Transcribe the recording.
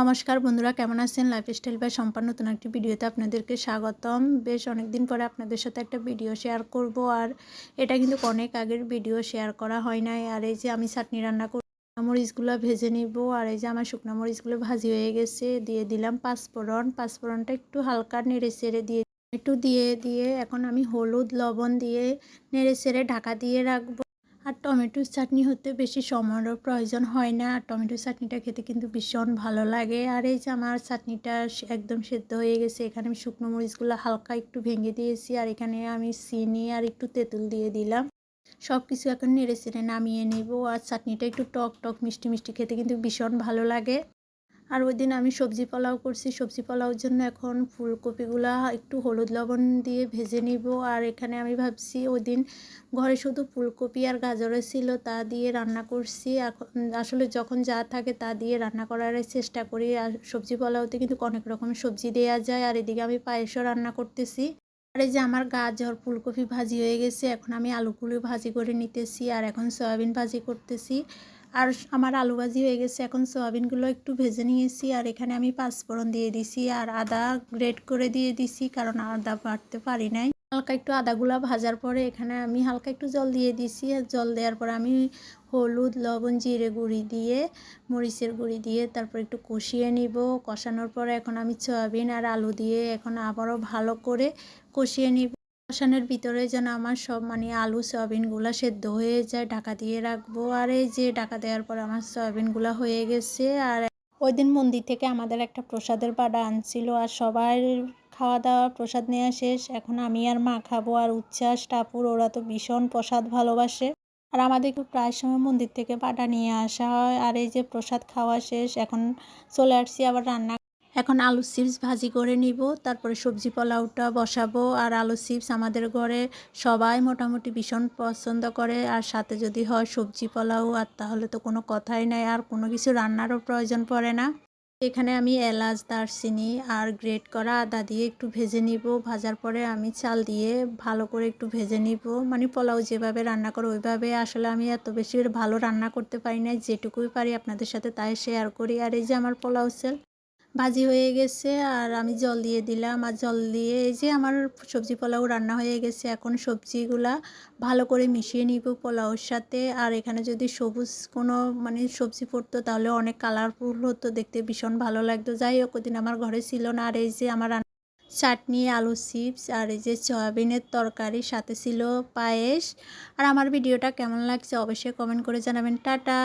নমস্কার বন্ধুরা, কেমন আছেন? লাইফস্টাইল বা সম্পন্ন নতুন একটি ভিডিওতে আপনাদেরকে স্বাগতম। বেশ অনেক দিন পরে আপনাদের সাথে একটা ভিডিও শেয়ার করব আর এটা কিন্তু অনেক আগের ভিডিও শেয়ার করা হয় নাই। আর এই যে আমি চাটনি রান্না করি মরিচগুলো ভেজে নিব আর এই যে আমার শুকনো মরিচগুলো ভাজি হয়ে গেছে। দিয়ে দিলাম পাঁচফোড়ন। পাঁচফোড়নটা একটু হালকা নেড়ে চেড়ে দিয়ে একটু দিয়ে দিয়ে এখন আমি হলুদ, লবণ দিয়ে নেড়ে চেড়ে ঢাকা দিয়ে রাখব। আর টমেটোর চাটনি হতে বেশি সময়েরও প্রয়োজন হয় না। আর টমেটোর চাটনিটা খেতে কিন্তু ভীষণ ভালো লাগে। আর এই যে আমার চাটনিটা একদম সেদ্ধ হয়ে গেছে, এখানে আমি শুকনো মরিচগুলো হালকা একটু ভেঙে দিয়েছি আর এখানে আমি চিনি আর একটু তেঁতুল দিয়ে দিলাম। সব কিছু এখন নেড়ে চেড়ে নামিয়ে নেব। আর চাটনিটা একটু টক টক মিষ্টি মিষ্টি খেতে কিন্তু ভীষণ ভালো লাগে। আর ওই দিন আমি সবজি পোলাও করছি। সবজি পোলাওর জন্য এখন ফুলকপিগুলা একটু হলুদ লবণ দিয়ে ভেজে নিব। আর এখানে আমি ভাবছি ওই দিন ঘরে শুধু ফুলকপি আর গাজরে ছিল, তা দিয়ে রান্না করছি। এখন আসলে যখন যা থাকে তা দিয়ে রান্না করার চেষ্টা করি। আর সবজি পোলাওতে কিন্তু অনেক রকমের সবজি দেওয়া যায়। আর এদিকে আমি পায়েসও রান্না করতেছি। আর এই যে আমার গাজর, ফুলকপি ভাজি হয়ে গেছে। এখন আমি আলুগুলো ভাজি করে নিতেছি। আর এখন সয়াবিন ভাজি করতেছি। আর আমার আলু ভাজি হয়ে গেছে। এখন সয়াবিনগুলো একটু ভেজে নিয়েছি আর এখানে আমি পাঁচফোড়ন দিয়ে দিছি আর আদা গ্রেট করে দিয়ে দিছি কারণ আদা বাড়তে পারি নাই। হালকা একটু আদাগুলা ভাজার পরে এখানে আমি হালকা একটু জল দিয়ে দিছি। আর জল দেওয়ার পরে আমি হলুদ, লবণ, জিরে গুঁড়ি দিয়ে, মরিচের গুঁড়ি দিয়ে তারপর একটু কষিয়ে নিব। কষানোর পরে এখন আমি সয়াবিন আর আলু দিয়ে এখন আবারও ভালো করে কষিয়ে নিব। কষানোর ভিতরে যেন আমার সব মানে আলু, সয়াবিনগুলো সেদ্ধ হয়ে যায়, ঢাকা দিয়ে রাখব। আর এই যে ঢাকা দেওয়ার পর আমার সয়াবিনগুলো হয়ে গেছে। আর ওই দিন মন্দির থেকে আমাদের একটা প্রসাদের বাড়া আনছিল আর সবার খাওয়া দাওয়া প্রসাদ নেওয়া শেষ। এখন আমি আর মা খাব আর উচ্ছ্বাস টাপুর ওরা তো ভীষণ প্রসাদ ভালোবাসে। আর আমাদেরকে প্রায় সময় মন্দির থেকে পাটা নিয়ে আসা হয়। আর এই যে প্রসাদ খাওয়া শেষ, এখন চলে আসছি আবার রান্না এখন আলু চিপস ভাজি করে নিব, তারপরে সবজি পোলাওটা বসাবো, আর আলু চিপস আমাদের ঘরে সবাই মোটামুটি ভীষণ পছন্দ করে, আর সাথে যদি হয় সবজি পোলাও, আর তাহলে তো কোনো কথাই নাই, আর কোনো কিছু রান্নারও প্রয়োজন পড়ে না। এখানে আমি এলাচ, দারচিনি আর গ্রেট করা আদা দিয়ে একটু ভেজে নিব, ভাজার পরে আমি চাল দিয়ে ভালো করে একটু ভেজে নিব মানে পোলাও যেভাবে রান্না করো ওইভাবে। আসলে আমি এত বেশি ভালো রান্না করতে পারি না যেটুকুই পারি আপনাদের সাথে তাই শেয়ার করি, আর এই যে আমার পোলাও সেল ভাজি হয়ে গেছে আর আমি জল দিয়ে দিলাম। আর জল দিয়ে এই যে আমার সবজি পোলাও রান্না হয়ে গেছে, এখন সবজিগুলা ভালো করে মিশিয়ে নিব পোলাওর সাথে। আর এখানে যদি সবুজ কোনো মানে সবজি পড়তো তাহলে অনেক কালারফুল হতো, দেখতে ভীষণ ভালো লাগতো। যাই হোক, ওদিন আমার ঘরে ছিল না। আর এই যে আমার চাটনি, আলু চিপস আর এই যে সয়াবিনের তরকারি, সাথে ছিল পায়েস। আর আমার ভিডিওটা কেমন লাগছে অবশ্যই কমেন্ট করে জানাবেন। টাটা!